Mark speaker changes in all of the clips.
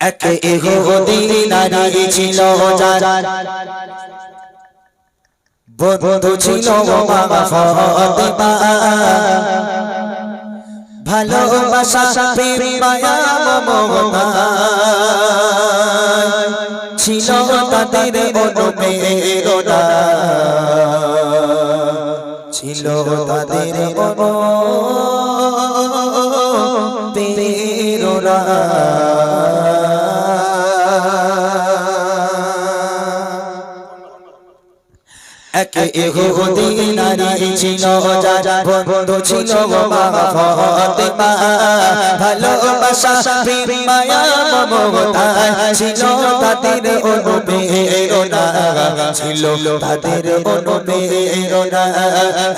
Speaker 1: এক ইহুদি নারী ছিল বন্ধু ছিল ভালোবাসা প্রেম মমতা। ছিল তাদের অনুপ্রেরণা ছিল তাদের অনুপ্রেরণা এক ইহুদি নারী ছিল, যার বন্ধু ছিল মা ফাতিমা। ভালোবাসা প্রেম মায়া মমতা ছিল তাদের অনুপ্রেরণা। ছিল তাদের অনুপ্রেরণা।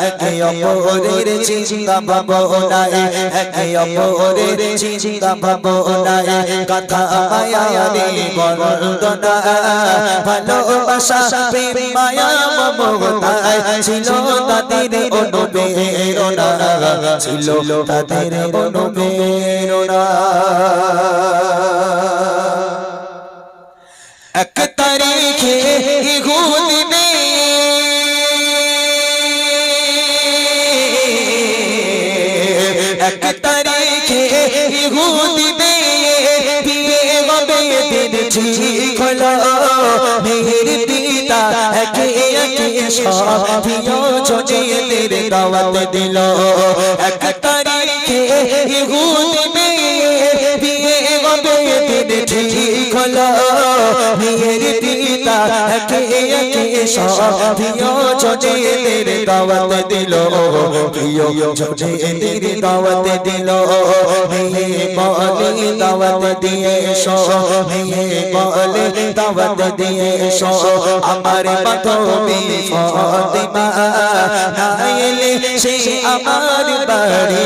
Speaker 1: একে অপরের চিন্তা ভাবনায়, একে অপরের চিন্তা ভাবনায়। কথা মায়া বন্দনা ভালোবাসা প্রেম মায়া মমতা ছিল তাদের অনুপ্রেরণা ছিল তাদের এক তারিখে একে সব তেরে দাওয়াত দিল, এক তারিখে ইহুদি মে বিয়ে হবে দিন ঠিক হলো। মেয়ের পিতা একে একে সব প্রিয় জনের দাওয়াত দিল। প্রিয় জনের দাওয়াত দিল। মেয়ে বলে দাওয়াত দিয়ে এসো। মেয়ে বলে দাওয়াত দিয়ে এসো। আমার বান্ধবী ফাতিমা না সে আমার বাড়ি।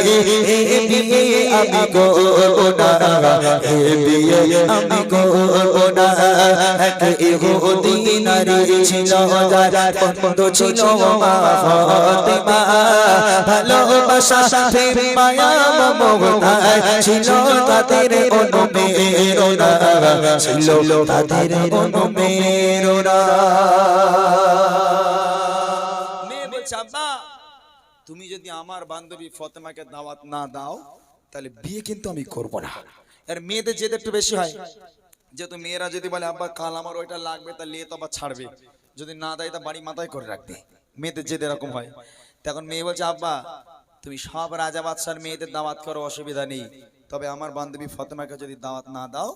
Speaker 1: এ বিয়ে আমি করব না। এ বিয়ে আমি করব না। এক ইহুদি নারী ছিল। ছিল
Speaker 2: তুমি যদি আমার বান্ধবী ফতেমাকে দাওয়াত না দাও, তাহলে বিয়ে কিন্তু আমি করব না। আর মেয়েদের যেতে একটু বেশি হয়। যেহেতু মেয়েরা যদি বলে, আব্বা, কাল আমার ওইটা লাগবে তা লিয়ে তো আবার ছাড়বে। যদি না দেয় তা বাড়ি মাথায় করে রাখবে। মেয়েদের যেতে এরকম হয়। তখন মেয়ে বলছে আব্বা তুমি সব রাজা বাদশার মেয়েদের দাওয়াত করো অসুবিধা নেই। তবে আমার বান্ধবী ফতেমাকে যদি দাওয়াত না দাও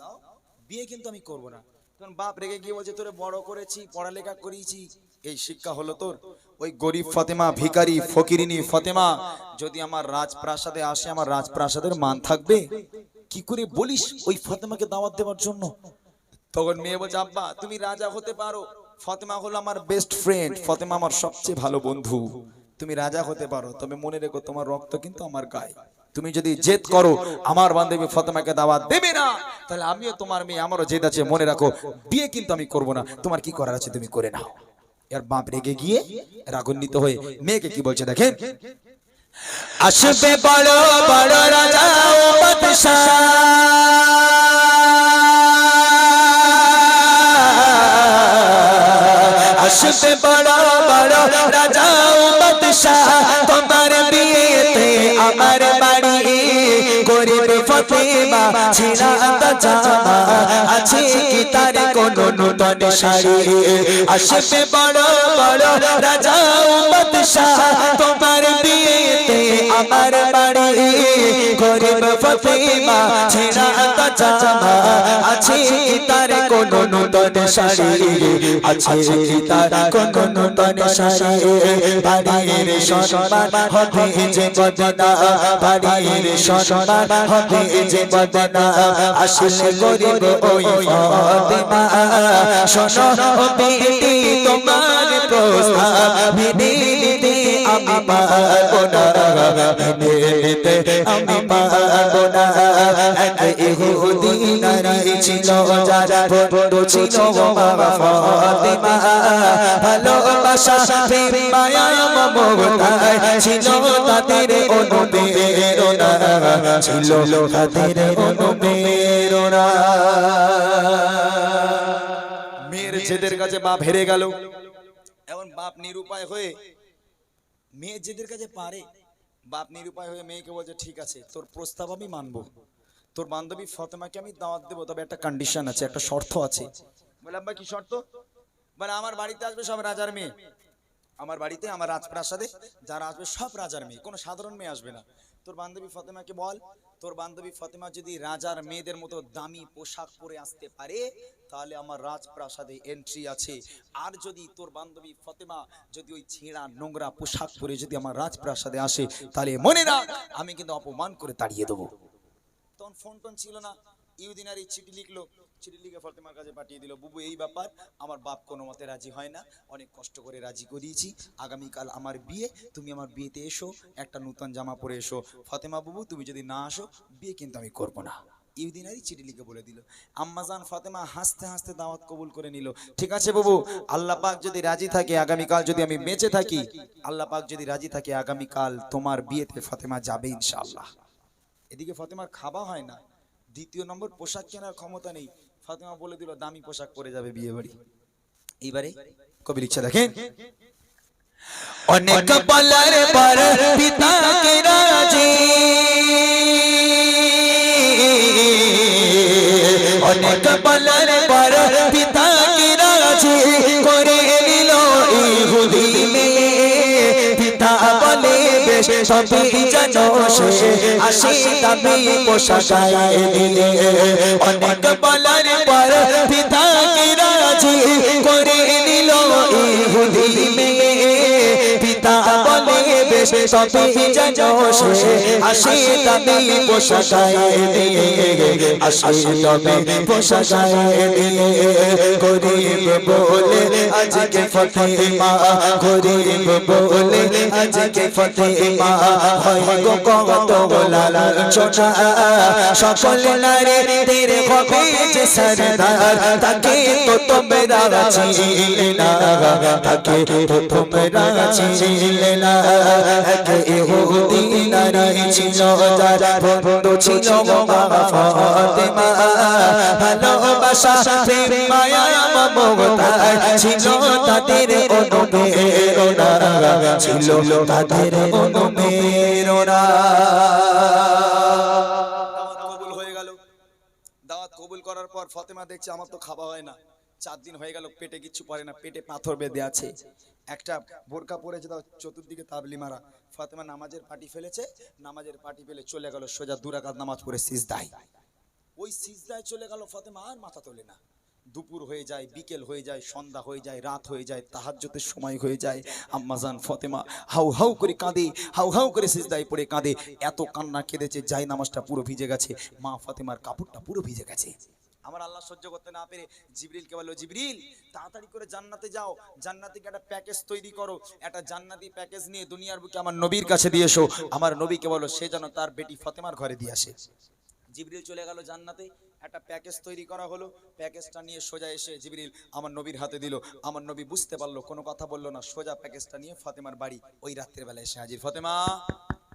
Speaker 2: বিয়ে কিন্তু আমি করব না। তখন বাপ রেগে গিয়ে বলছে তোরে বড় করেছি পড়ালেখা করিয়েছি। এই শিক্ষা হলো তোর। ওই গরিব ফতেমা ভিখারি ফকিরিনী ফতেমা যদি আমার রাজপ্রাসাদে আসে আমার রাজপ্রাসাদের মান থাকবে। কি করে বলিস ওই ফতেমাকে দাওয়াত দেওয়ার জন্য? তখন মেয়ে বলছে আব্বা তুমি রাজা হতে পারো। ফতেমা হলো আমার বেস্ট ফ্রেন্ড ফতেমা আমার সবচেয়ে ভালো বন্ধু। তুমি রাজা হতে পারো, তবে মনে রেখো তোমার রক্ত কিন্তু আমার গায়ে। তুমি যদি জেদ করো, আমার বান্ধবী ফতেমাকে দাওয়াত দেবে না, তাহলে আমিও তোমার মেয়ে, আমারও জেদ আছে। মনে রাখো, বিয়ে কিন্তু আমি করব না। তোমার কি করার আছে তুমি করে নাও। এর বাপ রেগে গিয়ে রাগান্বিত হয়ে মেয়েকে কি বলছে দেখেন?
Speaker 1: আসবে বড় বড় রাজা ও বাদশাহ। আসবে বড় বড় রাজা ও বাদশাহ, তোমার বিয়েতে আমার বাড়ি। গরিব ফতেমা ছিলা তা জামা, আছে কি তার কোন নূতন শাড়ি? আসবে বড় বড় রাজা ও বাদশাহ, তোমার বিয়েতে আমার বাড়ি। গরিব ফতেমা তা জামা আছে তার কোন নূতন শাড়ি? আছে তার কোন নূতন শাড়ি? বাড়ির সম্মান হবে যে বদনা বাড়ির সম্মান হবে যে বদনা আসলে গরিব ওই ফাতেমা। শোনো বেটি তোমার প্রস্তাব নিতে আমি পারব না। নিতে আমি পারব না। এক ছিল, যার বড় ছিল মা ফাতেমা। ভালোবাসা প্রেম মায়া মমতা ছিল, তাদের অনুপ্রেরণা। ছিল তাদের অনুপ্রেরণা।
Speaker 2: জেদের কাছে বাপ হেরে গেল। এখন বাপ নিরুপায় হয়ে মেয়ে জেদের কাছে পারে। বাপ নিরুপায় হয়ে মেয়েকে বলছে, ঠিক আছে, তোর প্রস্তাব আমি মানব। তোর বান্ধবী ফতেমাকে আমি দাওয়াত দেবো, তবে একটা কন্ডিশন আছে, একটা শর্ত আছে। বলে বা কি শর্ত? বলে, আমার বাড়িতে আসবে সব রাজার মেয়ে। আমার বাড়িতে, আমার রাজপ্রাসাদে যারা আসবে, সব রাজার মেয়ে, কোনো সাধারণ মেয়ে আসবে না। তোর বান্ধবী ফতেমাকে বল, তোর বান্ধবী ফতেমা যদি রাজার মেয়েদের মতো দামি পোশাক পরে আসতে পারে, তাহলে আমার রাজপ্রাসাদে এন্ট্রি আছে। আর যদি তোর বান্ধবী ফতেমা যদি ওই ছেঁড়া নোংরা পোশাক পরে যদি আমার রাজপ্রাসাদে আসে, তাহলে মনে না আমি কিন্তু অপমান করে তাড়িয়ে দেবো। তখন ফোন টোন ছিল না। ইউদিন আর এই চিঠি লিখলো। চিঠি লিখে ফতেমার কাছে পাঠিয়ে দিল, বুবু, এই ব্যাপার, আমার বাপ কোনো মতে রাজি হয় না। অনেক কষ্ট করে রাজি করিয়েছি। আগামীকাল আমার বিয়ে, তুমি আমার বিয়েতে এসো, একটা নূতন জামা পরে এসো। ফতেমা, বুবু, তুমি যদি না আসো, বিয়ে কিন্তু আমি করব না। ইউদিনারই চিঠি লিখে বলে দিল। আম্মাজান ফাতেমা হাসতে হাসতে দাওয়াত কবুল করে নিল। ঠিক আছে বাবু, আল্লাহ পাক যদি রাজি থাকে আগামীকাল যদি আমি বেঁচে থাকি, আল্লাহ পাক যদি রাজি থাকে আগামীকাল তোমার বিয়েতে ফাতেমা যাবে ইনশাআল্লাহ। এদিকে ফাতেমার খাওয়া হয় না। দ্বিতীয় নম্বর, পোশাক কেনার ক্ষমতা নেই। ফাতেমা বলে দিল, দামি পোশাক পরে যাবে বিয়ে বাড়ি। এইবারে কবি লিখছে দেখেন।
Speaker 1: অনেক পালার পর পিতাকে রাজি। অনেক বলার সবই জানো সে আসি দামি পোশাকায় দিলে অনেক বলার পর পিতাকে রাজি করে নিল ইহুদি পিতা বলে বেশ সবই সে আসি দামি পোশাকায় দিয়ে আসি দামি পোশাকায় দিয়ে। গরিব বলে আজকে ফতেমা, গরিব বলে আজকে ফতেমা। হয় গো কত লালচনা সকল নারী তেরে হবে যে সরদার। তাকে তো তোমরা চিনলে না, তাকে তো তোমরা চিনলে না।
Speaker 2: দাওয়াত কবুল করার পর ফতেমা দেখছে আমার তো খাওয়া হয় না। চার দিন হয়ে গেল, পেটে কিচ্ছু পরে না, পেটে পাথর বেঁধে আছে। একটা বোরকা পরেছে তাও চতুর্দিকে তাবলি মারা। ফাতেমা নামাজের পাটি ফেলেছে, নামাজের পাটি ফেলে চলে গেল সোজা দুরাকাত নামাজ পড়ে সিজদায়। ওই সিজদায় চলে গেল ফাতেমা আর মাথা তোলে না। দুপুর হয়ে যায়, বিকেল হয়ে যায়, সন্ধ্যা হয়ে যায়, রাত হয়ে যায় তাহাজ্জতের সময় হয়ে যায়। আম্মাজান ফতেমা হাউ হাউ করে কাঁদে, হাউ হাউ করে সিজদায় পড়ে কাঁদে। এত কান্না কেঁদেছে, যাই নামাজটা পুরো ভিজে গেছে। মা ফাতেমার কাপড়টা পুরো ভিজে গেছে। আমার আল্লাহ সহ্য করতে না পেরে জিবরিলকে বলল, জিবরিল, তাড়াতাড়ি করে জান্নাতে যাও। জান্নাতিকে একটা প্যাকেজ তৈরি করো। একটা জান্নাতি প্যাকেজ নিয়ে দুনিয়ার বুকে আমার নবীর কাছে দিয়ে এসো। আমার নবীকে বলো সে যেন তার বেটি ফতেমার ঘরে দিয়ে আসে। জিবরিল চলে গেল জান্নাতে। একটা প্যাকেজ তৈরি করা হলো। প্যাকেজটা নিয়ে সোজা এসে জিবরিল আমার নবীর হাতে দিল। আমার নবী বুঝতে পারল, কোনো কথা বলল না। সোজা প্যাকেজটা নিয়ে ফাতেমার বাড়ি ওই রাত্রের বেলা এসে হাজির। ফতেমা!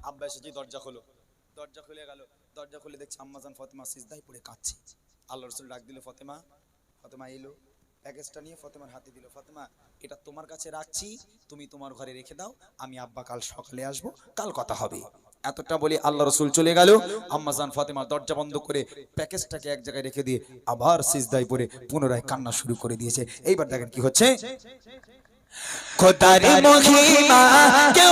Speaker 2: আব্বা এসেছি দরজা খোলো। দরজা খুলে গেল। দরজা খুলে দেখছি আম্মাজান ফতেমা সিজদায় পড়ে কাঁদছে। আল্লাহ রসুল ডাক দিল, ফতেমা ফতেমা এলো। প্যাকেজটা নিয়ে ফতেমার হাতে দিল, ফতেমা, এটা তোমার কাছে রাখছি, তুমি তোমার ঘরে রেখে দাও, আমি আব্বা কাল সকালে আসব, কাল কথা হবে। এতটা বলে আল্লাহ রসুল চলে গেল। আম্মাজান ফাতেমা দরজা বন্ধ করে প্যাকেজটাকে এক জায়গায় রেখে দিয়ে আবার সিজদায় পরে পুনরায় কান্না শুরু করে দিয়েছে। এইবার দেখেন কি হচ্ছে?
Speaker 1: খোদার মহিমা কেউ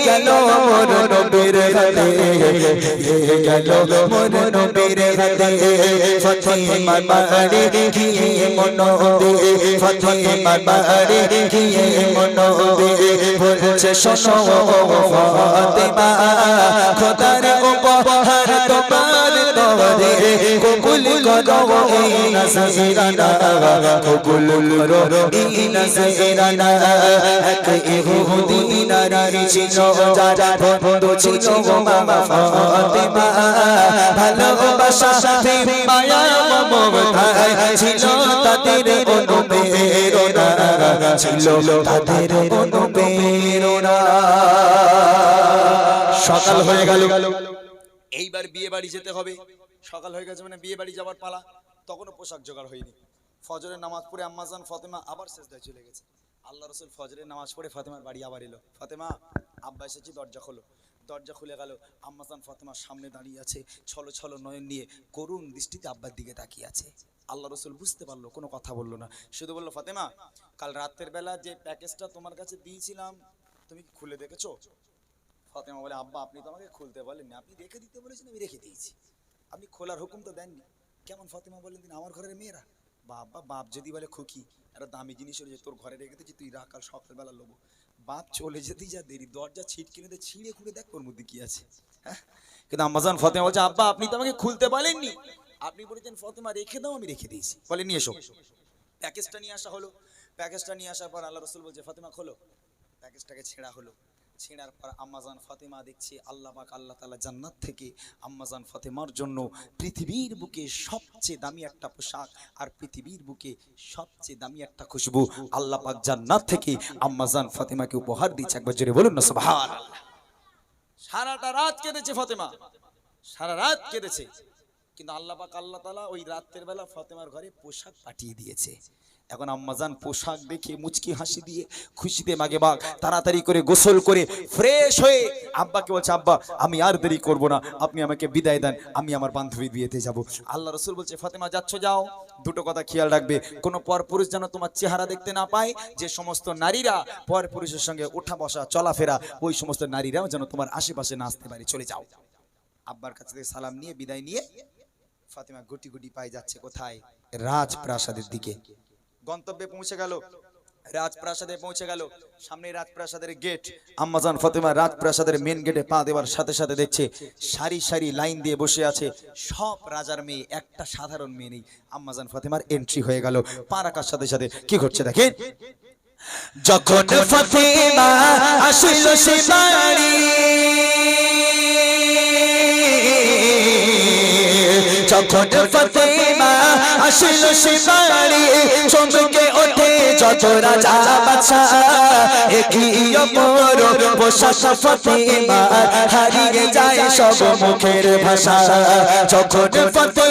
Speaker 1: মোর নবীর হাতে। দিয়ে গেল মোর নবীর হাতে। ফতেমা বাড়ি গিয়ে মনো দে ফতেমা বাড়ি গিয়ে মনো দে বলছে, শোনো ফতেমা, খোদার উপহার তোমার তরে সকাল হয়ে গেল।
Speaker 2: এইবার বিয়ে বাড়ি যেতে হবে। সকাল হয়ে গেছে মানে বিয়ে বাড়ি যাওয়ার পালা। তখনও পোশাক জোগাড় হয়নি। ফজরের নামাজ পড়ে আম্মাজান ফতেমা আবার শেষদায় চলে গেছে। আল্লাহ রসুল ফজরের নামাজ পড়ে ফাতেমার বাড়ি আবার এলো। ফাতেমা, আব্বা এসেছি, দরজা খোলো। দরজা খুলে গেল। আম্মাজান ফাতেমার সামনে দাঁড়িয়ে আছে, ছলো ছলো নয়ন নিয়ে করুণ দৃষ্টিতে আব্বার দিকে তাকিয়ে আছে। আল্লাহ রসুল বুঝতে পারল, কোনো কথা বলল না। শুধু বলল, ফাতেমা, কাল রাতের বেলা যে প্যাকেজটা তোমার কাছে দিয়েছিলাম, তুমি খুলে দেখেছ? ফাতেমা বলে, আব্বা, আপনি তো আমাকে খুলতে বলেননি। আপনি রেখে দিতে বলেছেন, আমি রেখে দিয়েছি। আপনি খোলার হুকুম তো দেননি। কেমন ফাতেমা বলেন দিন আমার ঘরের মেয়েরা। বাবা, বাপ যদি বলে খুকি, একটা দামি জিনিস হলে তোর ঘরে রেখে দিয়েছি, তুই রাখ, কাল সকালবেলা লোবো। বাপ চলে যেতেই যা দেরি, দরজা ছিটকে নিতে ছিঁড়ে খুঁড়ে দেখ ওর মধ্যে কি আছে। হ্যাঁ? কিন্তু আম্মাজান ফতেমা বলছে, আব্বা, আপনি তো আমাকে খুলতে বলেননি। আপনি বলেছেন, ফতেমা, রেখে দাও, আমি রেখে দিয়েছি। বলে, নিয়ে এসো। প্যাকেজটা নিয়ে আসা হলো। প্যাকেজটা নিয়ে আসার পর আল্লাহ রসুল বলছে, ফাতেমা, খোলো। প্যাকেজটাকে ছেঁড়া হলো। ছেঁড়ার পর আম্মাজান ফাতেমা দেখছি আল্লাহ পাক, আল্লাহ তালা জান্নাত থেকে আম্মাজান ফাতেমার জন্য পৃথিবীর বুকে সবচেয়ে দামি একটা পোশাক আর পৃথিবীর বুকে সবচেয়ে দামি একটা খুশবু আল্লাহ পাক জান্নাত থেকে আম্মাজান ফাতেমাকে উপহার দিচ্ছে একবার জোরে বলুন না, সুবহানাল্লাহ। সারাটা রাত কেঁদেছে ফাতেমা। সারা রাত কেঁদেছে। কিন্তু আল্লাহ পাক, আল্লাহ তালা ওই রাতের বেলা ফাতেমার ঘরে পোশাক পাঠিয়ে দিয়েছে। এখন আম্মাজান পোশাক দেখে মুচকি হাসি দিয়ে খুশিতে মাগে বাঘ। তাড়াতাড়ি করে গোসল করে ফ্রেশ হয়ে আব্বাকে বলছে, আব্বা, আমি আর দেরি করব না। আপনি আমাকে বিদায় দেন, আমি আমার বান্ধবীর বিয়েতে যাব। আল্লাহ রসুল বলছে, ফাতেমা, যাচ্ছ, যাও। দুটো কথা খেয়াল রাখবে। কোনো পরপুরুষ যেন তোমার চেহারা দেখতে না পায়, যে সমস্ত নারীরা পরপুরুষের সঙ্গে ওঠা বসা, চলাফেরা, ওই সমস্ত নারীরাও যেন তোমার আশেপাশে না আসতে পারে। চলে যাও। আব্বার কাছে থেকে সালাম নিয়ে বিদায় নিয়ে ফাতেমা গুটি গুটি পায়ে যাচ্ছে কোথায়? রাজপ্রাসাদের দিকে। গন্তব্যে পৌঁছে গেল। রাজপ্রাসাদে পৌঁছে গেল। সামনে রাজপ্রাসাদের গেট আম্মাজান ফাতেমা রাজপ্রাসাদের মেন গেটে পা দেওয়ার সাথে সাথে দেখছে, সারি সারি লাইন দিয়ে বসে আছে সব রাজার মেয়ে, একটা সাধারণ মেয়ে নেই। আম্মাজান ফাতেমার এন্ট্রি হয়ে গেল। পা রাখার সাথে সাথে কি ঘটছে দেখেন?
Speaker 1: যখন যখন ফাতেমা আসিল সে বাড়ি চমকে ওঠে যত রাজা বাচ্চা একই অপর পোশাক মা হারিয়ে যায় সব মুখের ভাষা। যখন ফাতেমা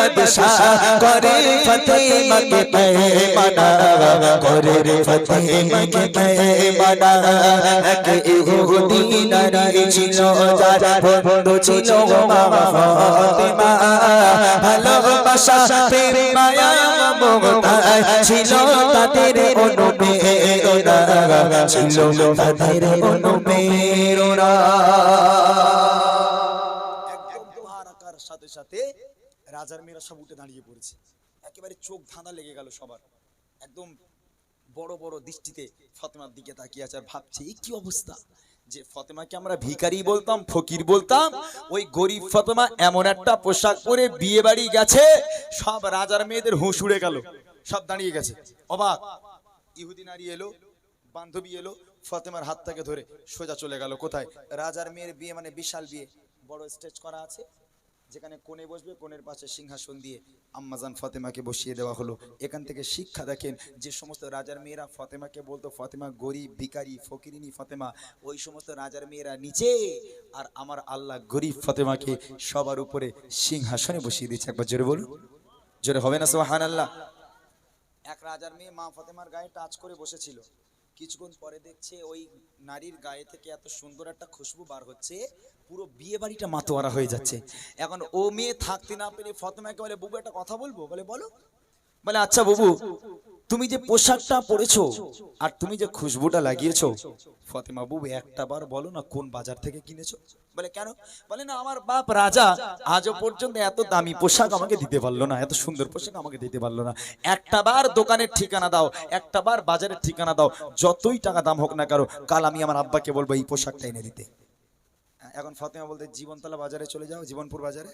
Speaker 1: বাদশাহ করে ফতেমাকে পেমানা করে রে ফতেমাকে পেমানা এক ইহুদি নারী ছিল, যার বন্ধু ছিল মা ফাতেমা। ভালোবাসা, প্রেম, মায়া, মমতায় ছিল তাদের অনুপ্রেরণা ছিল তাদের অনুপ্রেরণা
Speaker 2: রাজার মেয়েরা সব উঠে দাঁড়িয়ে পড়েছে। একেবারে চোখ ধাঁধা লেগে গেল সবার। একদম বড় বড় দৃষ্টিতে ফতেমার দিকে তাকিয়ে আছে আর ভাবছে এই কি অবস্থা? যে ফতেমাকে আমরা ভিখারি বলতাম, ফকির বলতাম, ওই গরিব ফতেমা এমন একটা পোশাক পরে বিয়ে বাড়ি গেছে, সব রাজার মেয়েদের হুঁশ উড়ে গেল, সব দাঁড়িয়ে গেছে। অবাক। ইহুদি নারী এলো, বান্ধবী এলো, ফতেমার হাত থেকে ধরে সোজা চলে গেল। কোথায়? রাজার মেয়ের বিয়ে মানে বিশাল বিয়ে। বড় স্টেজ করা আছে। যেখানে কোণে বসবে, কোণের পাশে সিংহাসন দিয়ে আম্মাজান ফতেমাকে বসিয়ে দেওয়া হলো। এখান থেকে শিক্ষা দেখেন যে সমস্ত রাজার মেয়েরা ফতেমাকে বলতো, ফতেমা গরিব, ভিখারি, ফকিরিনী ফতেমা। ওই সমস্ত রাজার মেয়েরা নিচে, আর আমার আল্লাহ গরিব ফতেমাকে সবার উপরে সিংহাসনে বসিয়ে দিয়েছে একবার জোরে বলুন। জোরে হবে না সোহান আল্লাহ এক রাজার মেয়ে মা ফতেমার গায়ে টাচ করে বসেছিল। কিছুক্ষণ পরে দেখছে ওই নারীর গায়ে থেকে এত সুন্দর একটা খুশবু বার হচ্ছে, পুরো বিয়ে বাড়িটা মাতোয়ারা হয়ে যাচ্ছে। এখন ও মেয়ে থাকতে না পেরে ফতেমাকে বলে, বুবু একটা কথা বলব? বলে, বলো। বলে আচ্ছা বাবু, তুমি যে পোশাকটা পরেছো আর তুমি যে খুশবুটা লাগিয়েছো, ফতেমা বুবু, একটা বার বলো না কোন বাজার থেকে কিনেছো? বলে, কেন? বলে, না, আমার বাপ রাজা আজও পর্যন্ত এত দামি পোশাক আমাকে দিতে পারল না, এত সুন্দর পোশাক আমাকে দিতে পারল না। একটা বার দোকানের ঠিকানা দাও, একটা বার বাজারের ঠিকানা দাও, যতই টাকা দাম হোক না কারও কাল আমি আমার আব্বাকে বলব এই পোশাকটা এনে দিতে। এখন ফতেমা বলতে, জীবনতলা বাজারে চলে যাও, জীবনপুর বাজারে।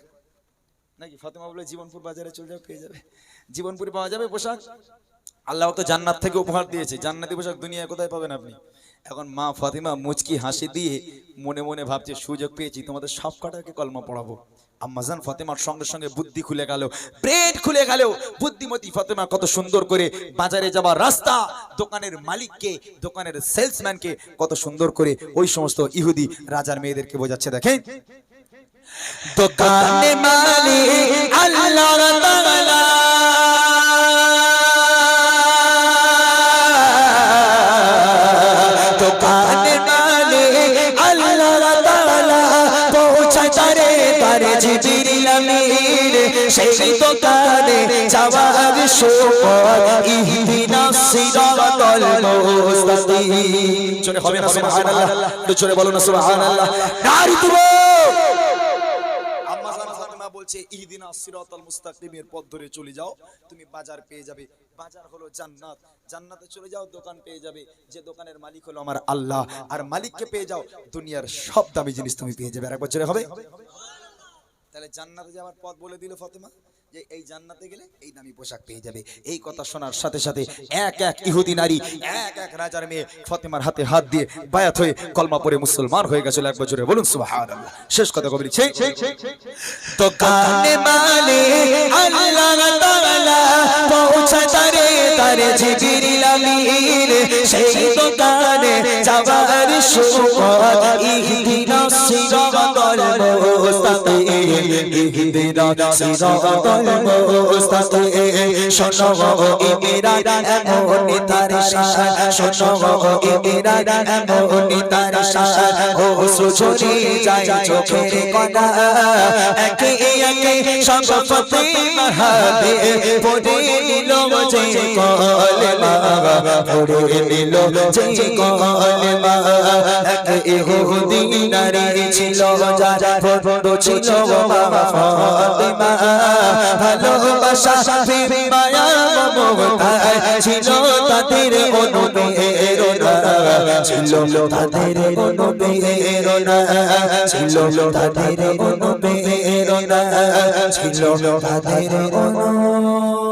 Speaker 2: নাকি ফাতেমা বলে জীবনপুর বাজারে চলে যাও পেয়ে যাবে। জীবনপুরে পাওয়া যাবে পোশাক? আল্লাহ তো জান্নাত থেকে উপহার দিয়েছে। জান্নাতি পোশাক দুনিয়ায় কোথায় পাবেন আপনি? এখন মা ফাতিমা মুচকি হাসি দিয়ে মনে মনে ভাবছে, সুযোগ পেয়েছি, তোমাদের সব কটাকে কলমা পড়াবো। আম্মাজান ফাতেমার সঙ্গে সঙ্গে বুদ্ধি খুলে গেল ব্রেড খুলে গেল। বুদ্ধিমতী ফাতেমা কত সুন্দর করে বাজারে যাবার রাস্তা, দোকানের মালিককে, দোকানের সেলসম্যানকে কত সুন্দর করে ওই সমস্ত ইহুদি রাজার মেয়েদেরকে বোঝাচ্ছে। দেখেন
Speaker 1: দোকানে মালিক আল্লাহ দোকানে আল্লাহ পৌঁছায় তারে তারে জিবরিল আমিন সেই দোকানে যাওয়ার সময় ইহদিনাস সিরাতাল মুস্তাকিম
Speaker 2: জোরে হবে না সুবহানাল্লাহ। জোরে বলো না সুবহানাল্লাহ।
Speaker 1: নারী
Speaker 2: ফাতেমা বলছে, ইহদিনা সিরাতাল মুস্তাকিমের পথ ধরে চলে যাও, তুমি বাজার পেয়ে যাবে। বাজার হলো জান্নাত। জান্নাতে চলে যাও, দোকান পেয়ে যাবে। যে দোকানের মালিক হলো আমার আল্লাহ। আর মালিককে পেয়ে যাও, দুনিয়ার সব দামি জিনিস তুমি পেয়ে যাবে। আর এক বছরে হবে? তাহলে জান্নাতে যাওয়ার পথ বলে দিল ফাতেমা। যে এই জান্নাতে গেলে এই দামি পোশাক পেয়ে যাবে। এই কথা শোনার সাথে সাথে এক এক ইহুদি নারী, এক এক রাজার মেয়ে ফাতেমার হাতে হাত দিয়ে বায়াত হয়ে কলমা পড়ে মুসলমান হয়ে গেছিল এক বছরে। বলুন শেষ কথা কবি
Speaker 1: আমিন। সেই সিরাতাল মুস্তাকিম শোনো ইমিরান এমন তার শান শোনো ইমিরান এমন তার শান ও সুচরি যায় চোখের কণা, একে একে সম্পত্তি মহাদে পড়ে নিল যে কলমা পড়ে নিল যে কলমা, এক ইহুদি নারী ছিল যার বন্ধু ছিল মা ফাতেমা ভালোবাসা প্রেম মায়া মমতা ছিল তাদের অনুপ্রেরণা ছিল তাদের অনুপ্রেরণা ছিল তাদের অনুপ্রেরণা ছিল তাদের অনুপ্রেরণা